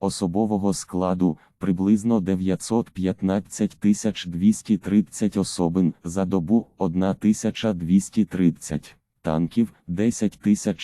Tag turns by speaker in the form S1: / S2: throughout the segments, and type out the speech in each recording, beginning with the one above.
S1: особового складу приблизно 915 230 особин за добу 1230 танків 10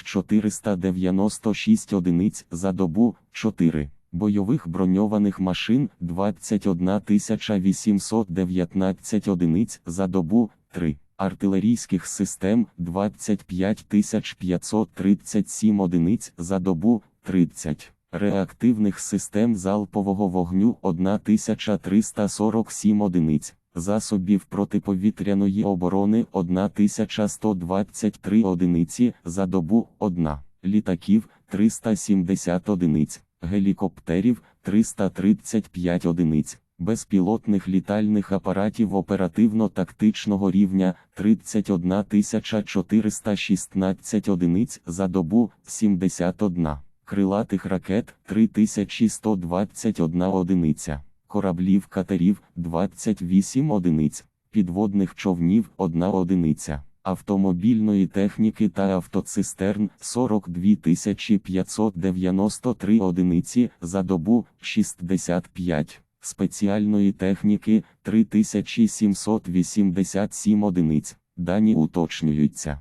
S1: 496 одиниць за добу 4 бойових броньованих машин 21 819 одиниць за добу 3 артилерійських систем 25 537 одиниць за добу 30 реактивних систем залпового вогню 1347 одиниць засобів протиповітряної оборони 1123 одиниці за добу 1, літаків 370 одиниць, гелікоптерів 335 одиниць, безпілотних літальних апаратів оперативно-тактичного рівня 31 416 одиниць за добу 71, крилатих ракет 3121 одиниця кораблів катерів 28 одиниць, підводних човнів 1 одиниця, автомобільної техніки та автоцистерн 42 593 одиниці за добу 65, спеціальної техніки 3787 одиниць. Дані уточнюються.